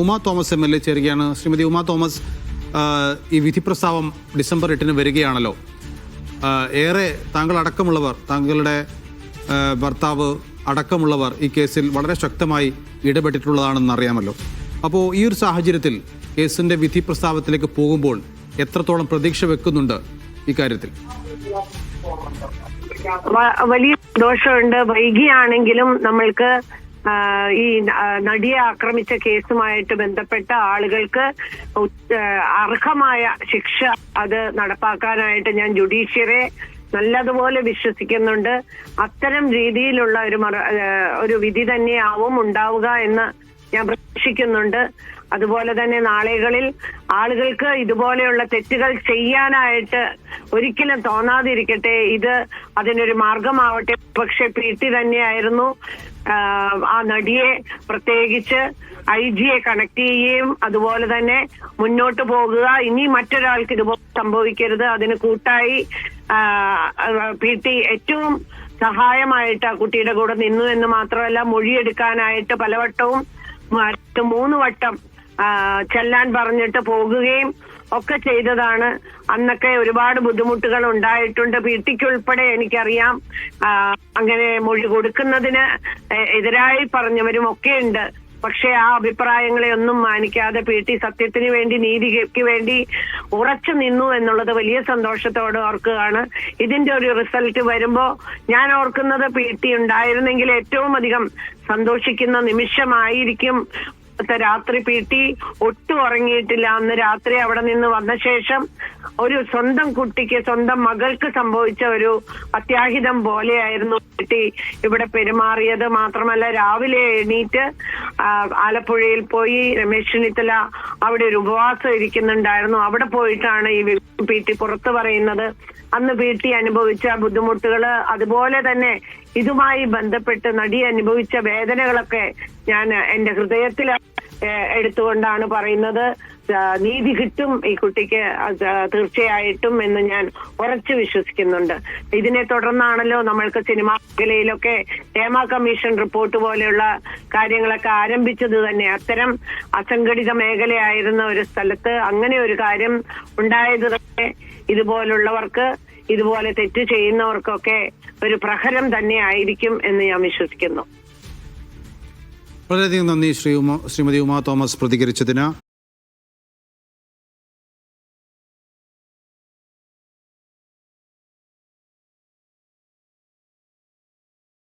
Uma Thomas M L A ചേരുകയാണ്. Shrimati Uma Thomas ഈ വിധി പ്രസ്താവം ഡിസംബർ എട്ടിന് വരികയാണല്ലോ. ഏറെ താങ്കൾ അടക്കമുള്ളവർ താങ്കളുടെ ഭർത്താവ് അടക്കമുള്ളവർ ഈ കേസിൽ വളരെ ശക്തമായി ഇടപെട്ടിട്ടുള്ളതാണെന്ന് അറിയാമല്ലോ അപ്പോൾ ഈ ഒരു സാഹചര്യത്തിൽ കേസിന്റെ വിധി പ്രസ്താവത്തിലേക്ക് പോകുമ്പോൾ എത്രത്തോളം പ്രതീക്ഷ വെക്കുന്നുണ്ട് ഇക്കാര്യത്തിൽ വലിയ ദോഷമുണ്ട്. വൈകിയാണെങ്കിലും നമ്മൾക്ക് ഈ നടിയെ ആക്രമിച്ച കേസുമായിട്ട് ബന്ധപ്പെട്ട ആളുകൾക്ക് അർഹമായ ശിക്ഷ അത് നടപ്പാക്കാനായിട്ട് ഞാൻ ജുഡീഷ്യറെ നല്ലതുപോലെ വിശ്വസിക്കുന്നുണ്ട്. അത്തരം രീതിയിലുള്ള ഒരു മറ ഒരു വിധി തന്നെയാവും ഉണ്ടാവുക എന്ന് ഞാൻ പ്രതീക്ഷിക്കുന്നുണ്ട്. അതുപോലെ തന്നെ നാളുകളിൽ ആളുകൾക്ക് ഇതുപോലെയുള്ള തെറ്റുകൾ ചെയ്യാനായിട്ട് ഒരിക്കലും തോന്നാതിരിക്കട്ടെ. ഇത് അതിനൊരു മാർഗമാവട്ടെ പക്ഷെ പി ടി തന്നെയായിരുന്നു ആ നടിയെ പ്രത്യേകിച്ച് ഐ ജിയെ കണക്ട് ചെയ്യുകയും അതുപോലെ തന്നെ മുന്നോട്ട് പോകുക. ഇനി മറ്റൊരാൾക്ക് ഇതുപോലെ സംഭവിക്കരുത്. അതിന് കൂട്ടായി പി ടി ഏറ്റവും സഹായമായിട്ട് ആ കുട്ടിയുടെ കൂടെ നിന്നു എന്ന് മാത്രമല്ല മൊഴിയെടുക്കാനായിട്ട് പലവട്ടവും മൂന്ന് വട്ടം ചെല്ലാൻ പറഞ്ഞിട്ട് പോകുകയും ഒക്കെ ചെയ്തതാണ്. അന്നൊക്കെ ഒരുപാട് ബുദ്ധിമുട്ടുകൾ ഉണ്ടായിട്ടുണ്ട്. പി എനിക്കറിയാം. അങ്ങനെ മൊഴി കൊടുക്കുന്നതിന് എതിരായി പറഞ്ഞവരും ഒക്കെ ഉണ്ട്. പക്ഷേ ആ അഭിപ്രായങ്ങളെ ഒന്നും മാനിക്കാതെ പി ടി സത്യത്തിന് വേണ്ടി നീതിക്ക് വേണ്ടി ഉറച്ചു നിന്നു എന്നുള്ളത് വലിയ സന്തോഷത്തോടെ ഓർക്കുകയാണ്. ഇതിന്റെ ഒരു റിസൾട്ട് വരുമ്പോ ഞാൻ ഓർക്കുന്നത് പി ടി ഉണ്ടായിരുന്നെങ്കിൽ ഏറ്റവും അധികം സന്തോഷിക്കുന്ന നിമിഷമായിരിക്കും രാത്രി പി ടി ഒട്ടും ഉറങ്ങിയിട്ടില്ല. അന്ന് രാത്രി അവിടെ നിന്ന് വന്ന ശേഷം ഒരു സ്വന്തം കുട്ടിക്ക് സ്വന്തം മകൾക്ക് സംഭവിച്ച ഒരു അത്യാഹിതം പോലെയായിരുന്നു പി ടി ഇവിടെ പെരുമാറിയത്. മാത്രമല്ല രാവിലെ എണീറ്റ് ആലപ്പുഴയിൽ പോയി രമേശ് ചെന്നിത്തല അവിടെ ഒരു ഉപവാസം ഇരിക്കുന്നുണ്ടായിരുന്നു. അവിടെ പോയിട്ടാണ് ഈ പി ടി പുറത്തു പറയുന്നത്. അന്ന് പി ടി അനുഭവിച്ച ബുദ്ധിമുട്ടുകൾ അതുപോലെ തന്നെ ഇതുമായി ബന്ധപ്പെട്ട് നടി അനുഭവിച്ച വേദനകളൊക്കെ ഞാൻ എന്റെ ഹൃദയത്തിൽ എടുത്തുകൊണ്ടാണ് പറയുന്നത്. നീതി കിട്ടും ഈ കുട്ടിക്ക്. തീർച്ചയായിട്ടും എന്ന് ഞാൻ ഉറച്ചു വിശ്വസിക്കുന്നുണ്ട്. ഇതിനെ തുടർന്നാണല്ലോ നമ്മൾക്ക് സിനിമാ മേഖലയിലൊക്കെ ഹേമ കമ്മീഷൻ റിപ്പോർട്ട് പോലെയുള്ള കാര്യങ്ങളൊക്കെ ആരംഭിച്ചത് തന്നെ. അത്തരം അസംഘടിത മേഖലയായിരുന്ന ഒരു സ്ഥലത്ത് അങ്ങനെ ഒരു കാര്യം ഉണ്ടായത് തന്നെ ഇതുപോലുള്ളവർക്ക് ഇതുപോലെ തെറ്റ് ചെയ്യുന്നവർക്കൊക്കെ ഒരു പ്രഹരം തന്നെ ആയിരിക്കും എന്ന് ഞാൻ വിശ്വസിക്കുന്നു. വളരെയധികം നന്ദി ശ്രീ ഉമ ശ്രീമതി ഉമാ തോമസ് പ്രതികരിച്ചതിന്.